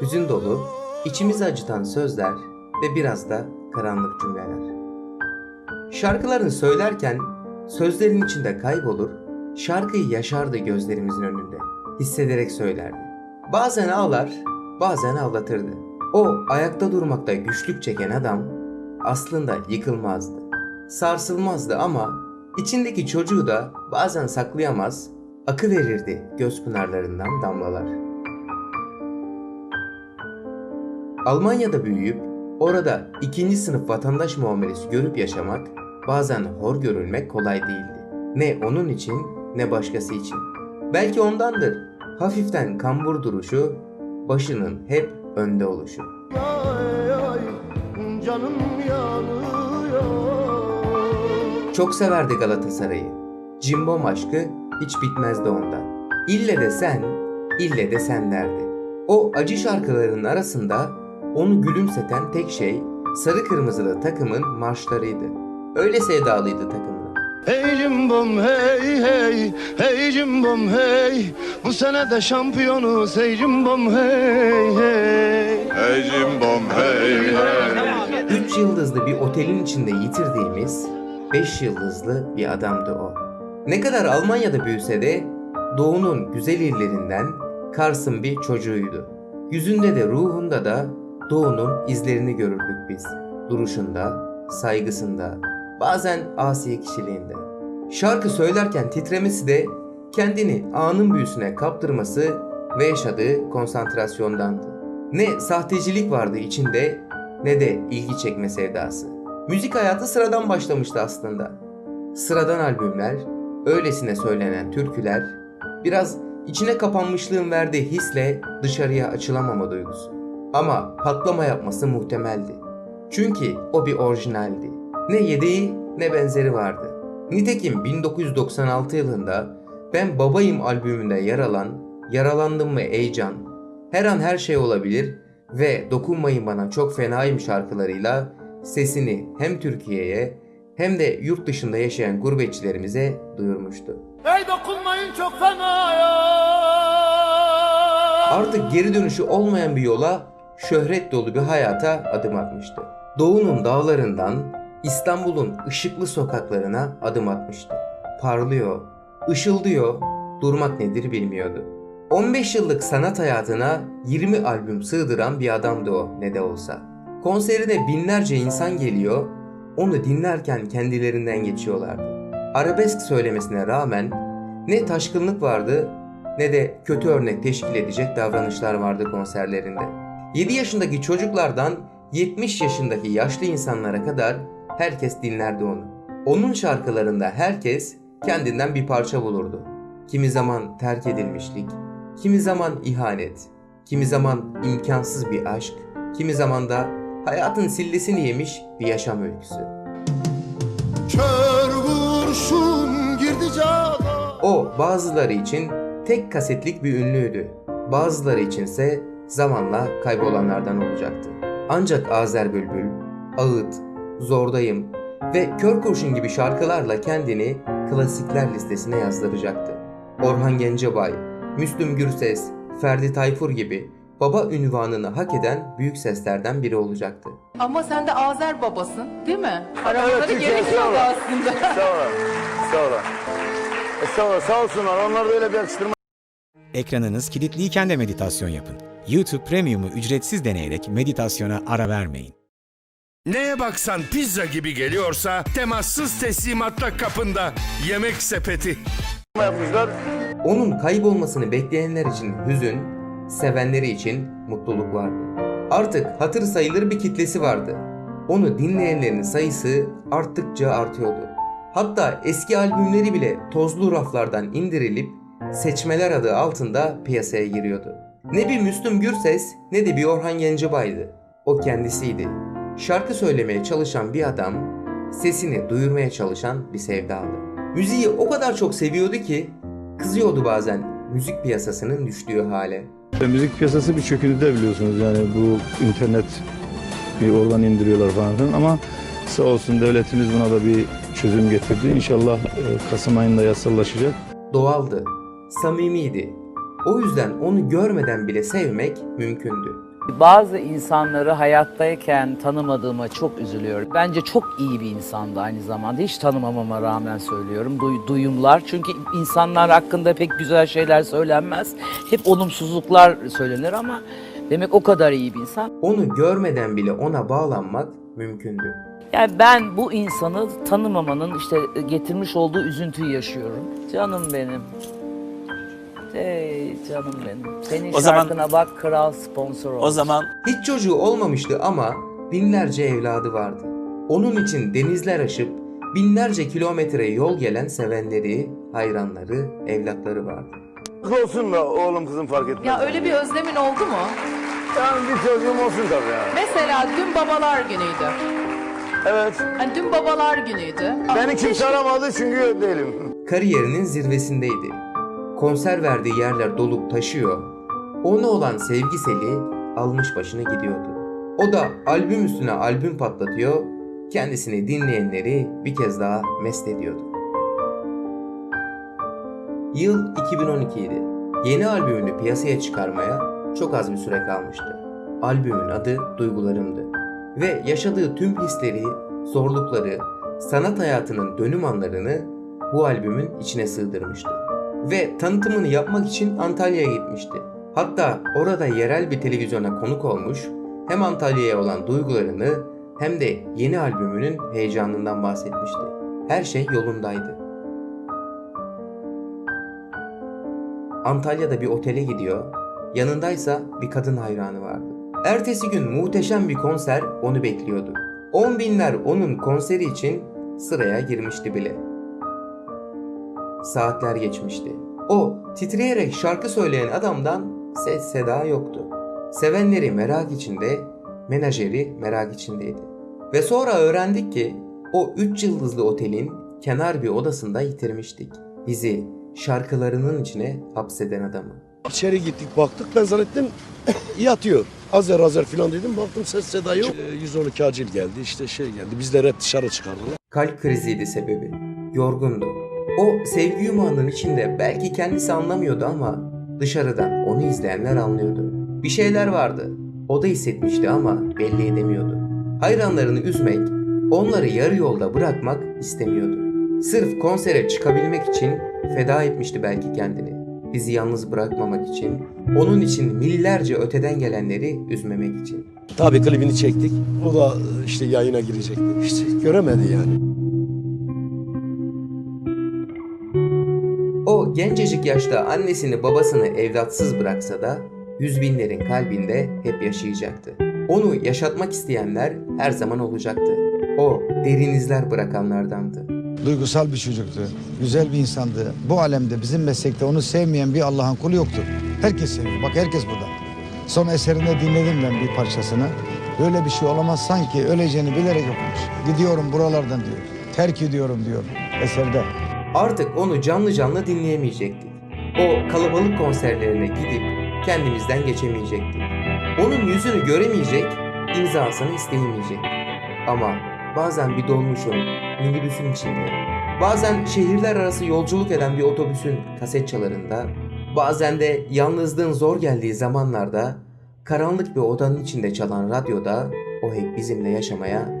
hüzün dolu, içimizi acıtan sözler ve biraz da karanlık cümleler. Şarkılarını söylerken sözlerin içinde kaybolur, şarkıyı yaşardı gözlerimizin önünde. Hissederek söylerdi. Bazen ağlar, bazen ağlatırdı. O ayakta durmakta güçlük çeken adam aslında yıkılmazdı. Sarsılmazdı ama içindeki çocuğu da bazen saklayamaz, akı verirdi göz pınarlarından damlalar. Almanya'da büyüyüp orada ikinci sınıf vatandaş muamelesi görüp yaşamak bazen hor görülmek kolay değildi. Ne onun için ne başkası için. Belki ondandır hafiften kambur duruşu, başının hep önde oluşu. Çok severdi Galatasaray'ı. Cimbom aşkı hiç bitmezdi ondan. İlle de sen, ille de sen derdi. O acı şarkıların arasında onu gülümseten tek şey sarı kırmızılı takımın marşlarıydı. Öyle sevdalıydı takımına. Hey cimbom hey hey Hey cimbom hey Bu sene de şampiyonuz Hey cimbom hey hey Hey cimbom hey hey. 3 yıldızlı bir otelin içinde yitirdiğimiz 5 yıldızlı bir adamdı o. Ne kadar Almanya'da büyüse de doğunun güzel illerinden Kars'ın bir çocuğuydu. Yüzünde de ruhunda da doğunun izlerini görürdük biz. Duruşunda, saygısında, bazen asi kişiliğinde. Şarkı söylerken titremesi de kendini anın büyüsüne kaptırması ve yaşadığı konsantrasyondandı. Ne sahtecilik vardı içinde ne de ilgi çekme sevdası. Müzik hayatı sıradan başlamıştı aslında. Sıradan albümler, öylesine söylenen türküler, biraz içine kapanmışlığın verdiği hisle dışarıya açılamama duygusu. Ama patlama yapması muhtemeldi. Çünkü o bir orijinaldi. Ne yedeği ne benzeri vardı. Nitekim 1996 yılında Ben Babayım albümünde yer alan Yaralandım mı Ey Can, Her an her şey olabilir ve Dokunmayın Bana Çok Fenayım şarkılarıyla sesini hem Türkiye'ye hem de yurt dışında yaşayan gurbetçilerimize duyurmuştu. Hey dokunmayın çok fena ya Artık geri dönüşü olmayan bir yola, şöhret dolu bir hayata adım atmıştı. Doğu'nun dağlarından İstanbul'un ışıklı sokaklarına adım atmıştı. Parlıyor, ışıldıyor, durmak nedir bilmiyordu. 15 yıllık sanat hayatına 20 albüm sığdıran bir adamdı o ne de olsa. Konserine binlerce insan geliyor, onu dinlerken kendilerinden geçiyorlardı. Arabesk söylemesine rağmen ne taşkınlık vardı ne de kötü örnek teşkil edecek davranışlar vardı konserlerinde. 7 yaşındaki çocuklardan 70 yaşındaki yaşlı insanlara kadar herkes dinlerdi onu. Onun şarkılarında herkes kendinden bir parça bulurdu. Kimi zaman terk edilmişlik, kimi zaman ihanet, kimi zaman imkansız bir aşk, kimi zaman da hayatın sillesini yemiş bir yaşam öyküsü. Kör kurşun girdi cana O bazıları için tek kasetlik bir ünlüydü. Bazıları içinse zamanla kaybolanlardan olacaktı. Ancak Azer Bülbül, Ağıt, Zordayım ve Kör Kurşun gibi şarkılarla kendini klasikler listesine yazdıracaktı. Orhan Gencebay, Müslüm Gürses, Ferdi Tayfur gibi baba ünvanını hak eden büyük seslerden biri olacaktı. Ama sen de Azer babasın değil mi? Aramaları Türkçe, gerekiyordu aslında. Sonra. Sonra. E sonra sağ olsunlar. Onlar da öyle bir yakıştırma Ekranınız kilitliyken de meditasyon yapın. YouTube Premium'u ücretsiz deneyerek meditasyona ara vermeyin. Neye baksan pizza gibi geliyorsa temassız teslimatta kapında. Yemek sepeti. yapmışlar. Onun kaybolmasını bekleyenler için hüzün, sevenleri için mutluluk vardı. Artık hatır sayılır bir kitlesi vardı. Onu dinleyenlerin sayısı arttıkça artıyordu. Hatta eski albümleri bile tozlu raflardan indirilip seçmeler adı altında piyasaya giriyordu. Ne bir Müslüm Gürses ne de bir Orhan Gencebay'dı. O kendisiydi. Şarkı söylemeye çalışan bir adam, sesini duyurmaya çalışan bir sevdalı. Müziği o kadar çok seviyordu ki kızıyordu bazen müzik piyasasının düştüğü hale. E, Müzik piyasası bir çöküntüde biliyorsunuz yani bu internet bir oradan indiriyorlar falan filan ama sağ olsun devletimiz buna da bir çözüm getirdi. İnşallah e, Kasım ayında yasallaşacak. Doğaldı, samimiydi. O yüzden onu görmeden bile sevmek mümkündü. Bazı insanları hayattayken tanımadığıma çok üzülüyorum. Bence çok iyi bir insandı aynı zamanda. Hiç tanımamama rağmen söylüyorum. Duy- duyumlar. Çünkü insanlar hakkında pek güzel şeyler söylenmez. Hep olumsuzluklar söylenir ama demek o kadar iyi bir insan. Onu görmeden bile ona bağlanmak mümkündü. Yani ben bu insanı tanımamanın işte getirmiş olduğu üzüntüyü yaşıyorum. Canım benim. Ey canım benim. Senin O zaman- şarkına bak kral sponsor olsun. O zaman Hiç çocuğu olmamıştı ama binlerce evladı vardı. Onun için denizler aşıp binlerce kilometre yol gelen sevenleri, hayranları, evlatları vardı. Kız olsun da oğlum kızım fark etmez. Ya öyle bir özlemin oldu mu? Yani bir çocuğum olsun tabii yani. Mesela dün babalar günüydü. Evet. Hani dün babalar günüydü. Beni kimse aramadı çünkü değilim. Kariyerinin zirvesindeydi. Konser verdiği yerler dolup taşıyor. Ona olan sevgiseli almış başını gidiyordu. O da albüm üstüne albüm patlatıyor, kendisini dinleyenleri bir kez daha mest ediyordu. Yıl 2012 idi. Yeni albümünü piyasaya çıkarmaya çok az bir süre kalmıştı. Albümün adı Duygularımdı. Ve yaşadığı tüm hisleri, zorlukları, sanat hayatının dönüm anlarını bu albümün içine sığdırmıştı. Ve tanıtımını yapmak için Antalya'ya gitmişti. Hatta orada yerel bir televizyona konuk olmuş, hem Antalya'ya olan duygularını hem de yeni albümünün heyecanından bahsetmişti. Her şey yolundaydı. Antalya'da bir otele gidiyor, yanındaysa bir kadın hayranı vardı. Ertesi gün muhteşem bir konser onu bekliyordu. On binler onun konseri için sıraya girmişti bile. Saatler geçmişti. O titreyerek şarkı söyleyen adamdan ses seda yoktu. Sevenleri merak içinde, menajeri merak içindeydi. Ve sonra öğrendik ki o 3 yıldızlı otelin kenar bir odasında yitirmiştik. Bizi şarkılarının içine hapseden adamı. İçeri gittik baktık ben zannettim yatıyor. Azer azer filan dedim baktım ses seda yok. Ee, 112 acil geldi işte şey geldi bizleri hep dışarı çıkardılar. Kalp kriziydi sebebi. Yorgundu. O sevgi yumağının içinde belki kendisi anlamıyordu ama dışarıdan onu izleyenler anlıyordu. Bir şeyler vardı. O da hissetmişti ama belli edemiyordu. Hayranlarını üzmek, onları yarı yolda bırakmak istemiyordu. Sırf konsere çıkabilmek için feda etmişti belki kendini. Bizi yalnız bırakmamak için, onun için millerce öteden gelenleri üzmemek için. Tabii klibini çektik. O da işte yayına girecekti. İşte göremedi yani. O gencecik yaşta annesini babasını evlatsız bıraksa da yüz binlerin kalbinde hep yaşayacaktı. Onu yaşatmak isteyenler her zaman olacaktı. O derin izler bırakanlardandı. Duygusal bir çocuktu. Güzel bir insandı. Bu alemde bizim meslekte onu sevmeyen bir Allah'ın kulu yoktur. Herkes seviyor. Bak herkes burada. Son eserinde dinledim ben bir parçasını. Böyle bir şey olamaz sanki öleceğini bilerek okumuş. Gidiyorum buralardan diyor. Terk ediyorum diyor eserde. Artık onu canlı canlı dinleyemeyecektik. O kalabalık konserlerine gidip kendimizden geçemeyecektik. Onun yüzünü göremeyecek, imzasını isteyemeyecektik. Ama bazen bir dolmuşun, minibüsün içinde, bazen şehirler arası yolculuk eden bir otobüsün kaset çalarında, bazen de yalnızlığın zor geldiği zamanlarda karanlık bir odanın içinde çalan radyoda o hep bizimle yaşamaya devam